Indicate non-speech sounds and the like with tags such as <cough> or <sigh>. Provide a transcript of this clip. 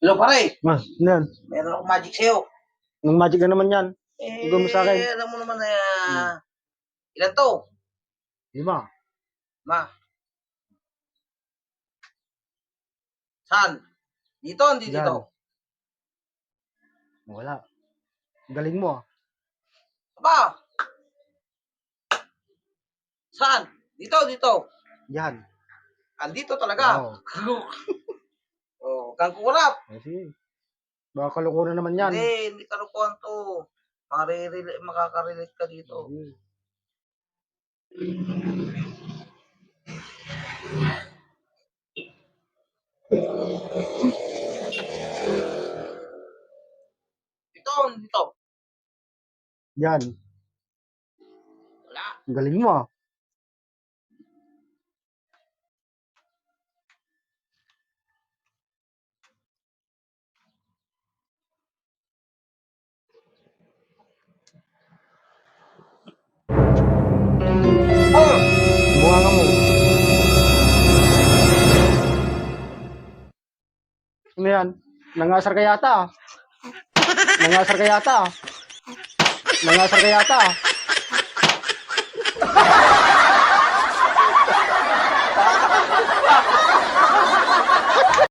Hello pare, Ma, ano yan? meron akong magic sa'yo. Nung magic na naman yan. Eh, Ikaw mo sa akin. alam mo naman na, uh, ilan to? Lima. Ma. Saan? Dito, hindi Yan. dito. Wala. Galing mo ah. Aba! Saan? Dito, dito. Yan. Andito talaga. Oo. <laughs> kang kurap. Eh, sige. Baka kalukuran naman yan. Hindi, hindi kalukuhan to. Marirelate, makakarelate ka dito. Sige. Dito, dito. Yan. Wala. Galing mo ah. Mo. Ano yan? Nangasar ka yata. Nangasar ka yata. Nangasar ka yata.